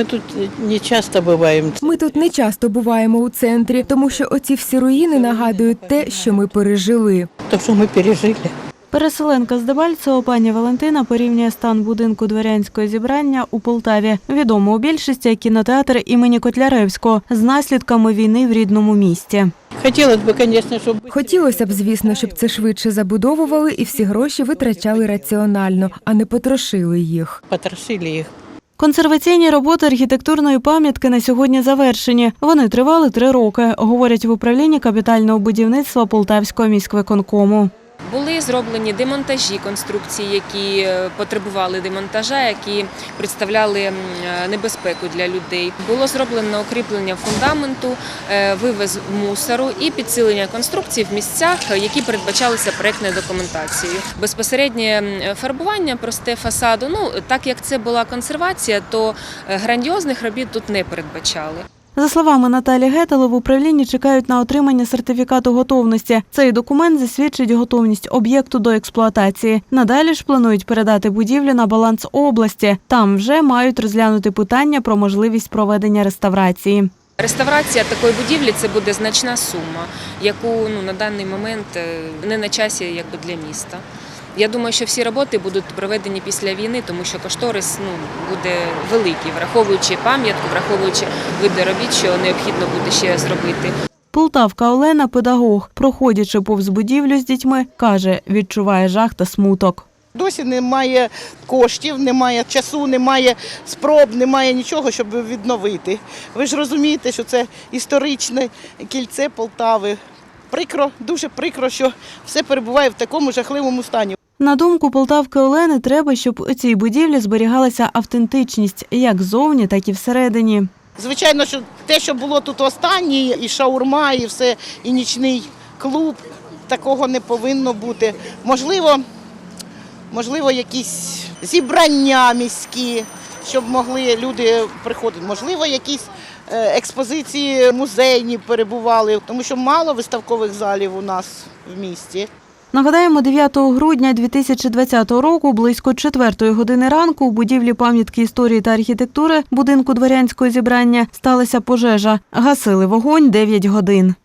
мы тут не часто бываем. Ми тут не часто буваємо у центрі, тому що оці всі руїни нагадують те, що ми пережили. То, что мы пережили. Переселенка з Дебальцево пані Валентина порівнює стан будинку дворянського зібрання у Полтаві. Відомо у більшості як кінотеатр імені Котляревського з наслідками війни в рідному місті. Хотелось бы, конечно, чтобы... Хотілося б, звісно, щоб це швидше забудовували і всі гроші витрачали раціонально, а не потрошили їх. Потрошили их. Консерваційні роботи архітектурної пам'ятки на сьогодні завершені. Вони тривали три роки, говорять в управлінні капітального будівництва Полтавського міськвиконкому. Були зроблені демонтажі конструкцій, які е, потребували демонтажа, які представляли е, небезпеку для людей. Було зроблено укріплення фундаменту, е, вивез мусору і підсилення конструкцій в місцях, які передбачалися проектною документацією. Безпосереднє фарбування просте фасаду. Ну так як це була консервація, то грандіозних робіт тут не передбачали. За словами Наталі Гетели, в управлінні чекають на отримання сертифікату готовності. Цей документ засвідчить готовність об'єкту до експлуатації. Надалі ж планують передати будівлю на баланс області. Там вже мають розглянути питання про можливість проведення реставрації. Реставрація такої будівлі це буде значна сума, яку ну на даний момент е, не на часі якби для міста. Я думаю, що всі роботи будуть проведені після війни, тому що кошторис ну буде великий, враховуючи пам'ятку, враховуючи види робіт, що необхідно буде ще зробити. Полтавка Олена, педагог, проходячи повз будівлю з дітьми, каже, відчуває жах та смуток. Досі немає коштів, немає часу, немає спроб, немає нічого, щоб відновити. Ви ж розумієте, що це історичне кільце Полтави. Прикро, дуже прикро, що все перебуває в такому жахливому стані. На думку Полтавки Олени, треба, щоб у цій будівлі зберігалася автентичність як ззовні, так і всередині. Звичайно, що те, що було тут останнє, і шаурма, і все, і нічний клуб, такого не повинно бути. Можливо, можливо, якісь зібрання міські, щоб могли люди приходити. Можливо, якісь е, експозиції музейні перебували, тому що мало виставкових залів у нас в місті. Нагадаємо, 9 грудня 2020 року, близько 4 години ранку, у будівлі пам'ятки історії та архітектури будинку дворянського зібрання сталася пожежа. Гасили вогонь 9 годин.